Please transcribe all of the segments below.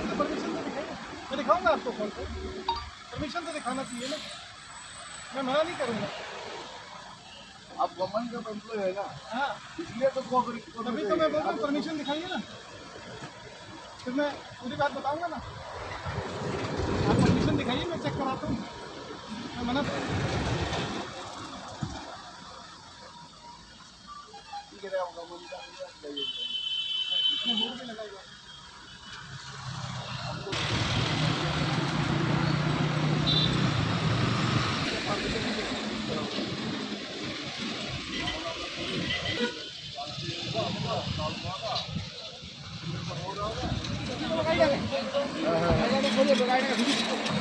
तो परमिशन तो दिखाइए मैं दिखाऊँगा आपको खोल कर परमिशन तो दिखाना चाहिए ना मैं मना नहीं करूँगा आप गवर्नमेंट का एम्प्लॉय है ना इसलिए तो तभी तो मैं बोल रहा हूँ परमिशन दिखाइए ना फिर मैं पूरी बात बताऊँगा ना आप परमिशन दिखाइए मैं चेक कराता हूँ मैं मना ठीक है इसमें बोर्ड भी लगा हुआ है। लगाई जाए लगाई जाए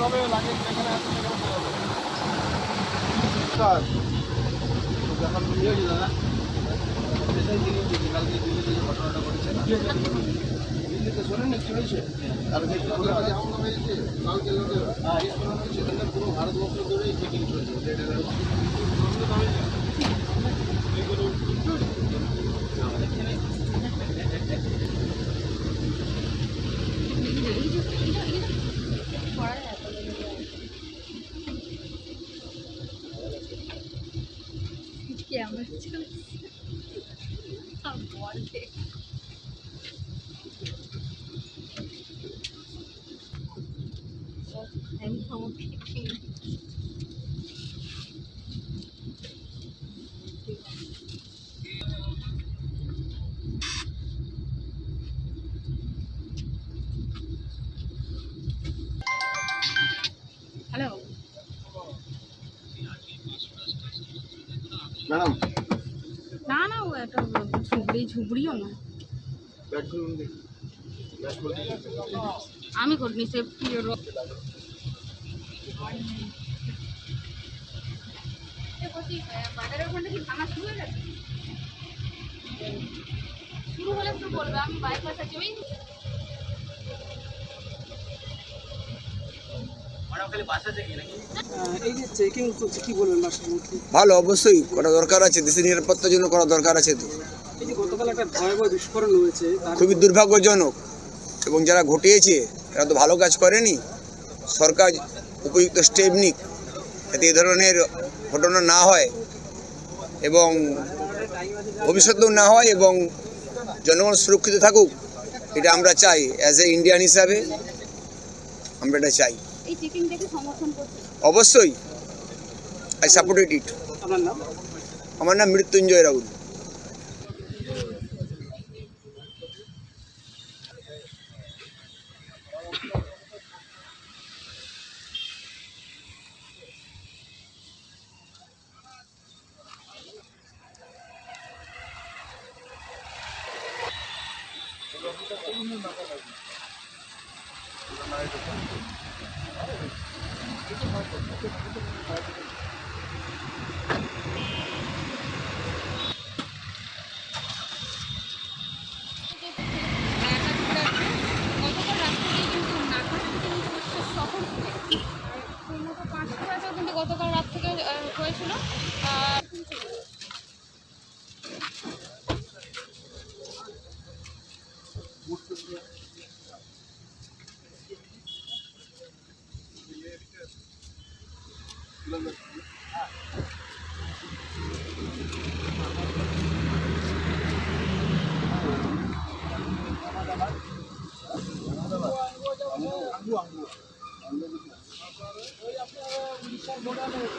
হবে স্যার। যখন কালকে দিল্লিতে শোনেন না কি হয়েছে? কালকে কালকে হয়েছে সেখানে পুরো ভারতবর্ষ ধরেই চেকিং চলছে রেড অ্যালার্ট করা যায় তো কেমন চলছে বলে আমি আমাকে হ্যালো ম্যাডাম। না না ও একটা ঝুবড়ি ঝুবড়িও না। আমি করিনি সেফটি বাজারের ওখানটা কি ভাঙা শুরু হয়ে গেছে? শুরু হলে একটু বলবে আমি বাইপাস আছে ওই এই যে চেকিং করছে কি বলবেন মাসের ভালো অবশ্যই করা দরকার আছে দেশের নিরাপত্তার জন্য করা দরকার আছে তো। এই যে গতকাল একটা ভয়াবহ বিস্ফোরণ হয়েছে তার খুবই দুর্ভাগ্যজনক এবং যারা ঘটিয়েছে এরা তো ভালো কাজ করেনি। সরকার উপযুক্ত স্টেপ নিক যাতে এ ধরনের ঘটনা না হয় এবং ভবিষ্যতেও না হয় এবং জনগণ সুরক্ষিত থাকুক এটা আমরা চাই অ্যাজ এ ইন্ডিয়ান হিসাবে আমরা এটা চাই। এই চেকিং দেখে সমর্থন করছে অবশ্যই আই সাপোর্টেড ইট আমার নাম Mrityunjay Rahul Anggu, anggu. Anggu. Anggu.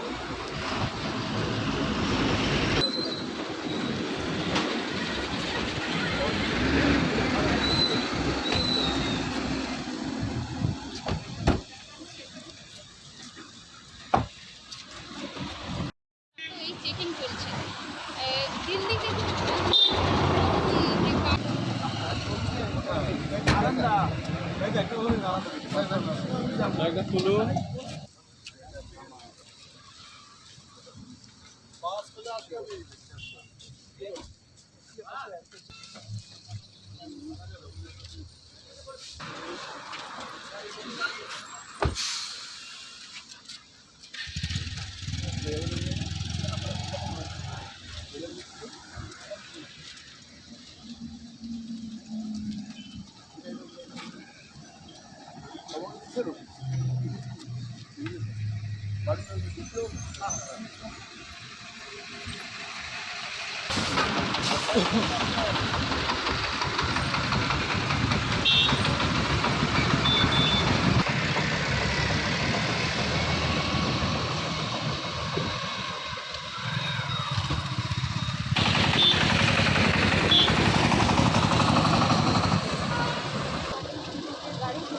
Jaga dulu.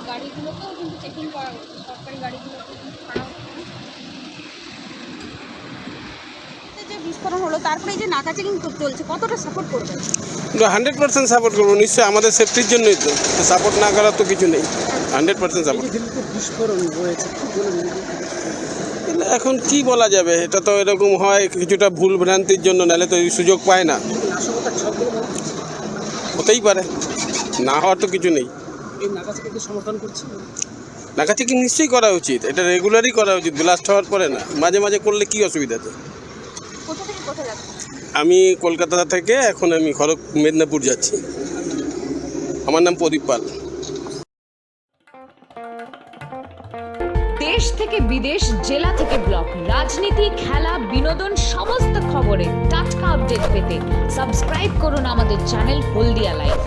গাড়িগুলোকেও কিন্তু চেকিং করা হচ্ছে সরকারি গাড়িগুলোকেও কিন্তু ছাড়া হচ্ছে এতে যে বিস্ফোরণ হলো তারপরে এই যে নাকা চেকিং চলছে কতটা সাপোর্ট করবে? হান্ড্রেড পার্সেন্ট সাপোর্ট করব নিশ্চয়ই আমাদের সেফটির জন্যই তো। সাপোর্ট না করার তো কিছু নেই। হান্ড্রেড পার্সেন্ট সাপোর্ট এখন কি বলা যাবে? এটা তো এরকম হয় কিছুটা ভুল ভ্রান্তির জন্য নাহলে তো সুযোগ পায় না। হতেই পারে। না হওয়ার তো কিছু নেই। নাকা চেকিং নিশ্চয়ই করা উচিত। এটা রেগুলারই করা উচিত ব্লাস্ট হওয়ার পরে না। মাঝে মাঝে করলে কি অসুবিধা আছে কোথা থেকে কোথায় যাচ্ছে আমি কলকাতা থেকে এখন আমি খড়গ মেদিনীপুর যাচ্ছি। আমার নাম প্রদীপ পাল। দেশ থেকে বিদেশ, জেলা থেকে ব্লক, রাজনীতি, খেলা, বিনোদন, সমস্ত খবরে টাটকা আপডেট পেতে সাবস্ক্রাইব করুন আমাদের চ্যানেল হলদিয়া লাইভ।